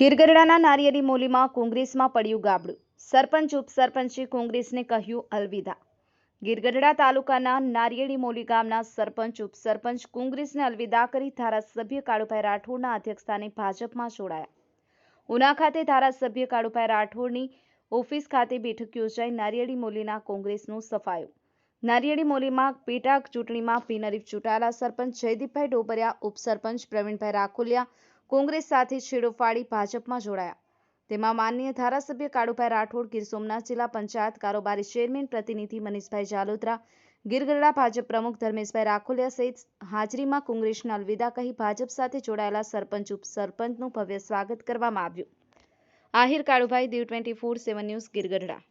ગીરગઢડાના નારિયેળી મોલીમાં કોંગ્રેસમાં પડ્યું ગાબડું. સરપંચ, ઉપસરપંચે કોંગ્રેસને કહ્યું અલવિદા. ગીરગઢડા તાલુકાના નારિયેળી મોલી ગામના સરપંચ, ઉપસરપંચ કોંગ્રેસને અલવિદા કરી ધારાસભ્ય કાળુભાઈ રાઠોડના અધ્યક્ષસ્થાને ભાજપમાં જોડાયા. ઉના ખાતે ધારાસભ્ય કાળુભાઈ રાઠોડની ઓફિસ ખાતે બેઠક યોજાઈ નારિયેળી મોલીના કોંગ્રેસનું સફાયું. નારિયેળી મોલીમાં પેટા ચૂંટણીમાં બિનહરીફ ચૂંટાયેલા સરપંચ જયદીપભાઈ ડોબરિયા, ઉપસરપંચ પ્રવીણભાઈ રાખોલિયા કોંગ્રેસ સાથે છેડો ફાડી ભાજપમાં જોડાયા. તેમાં માનનીય ધારાસભ્ય કાળુભાઈ રાઠોડ, ગીર સોમનાથ જિલ્લા પંચાયત કારોબારી ચેરમેન પ્રતિનિધિ મનીષભાઈ જાલોત્રા ગીરગઢડા ભાજપ પ્રમુખ ધર્મેશભાઈ રાખોલિયા સહિત હાજરીમાં કોંગ્રેસના અલવિદા કહી ભાજપ સાથે જોડાયેલા સરપંચ, ઉપસરપંચનું ભવ્ય સ્વાગત કરવામાં આવ્યું. Ahir Kalubhai Diu twenty four seven news Girgadhada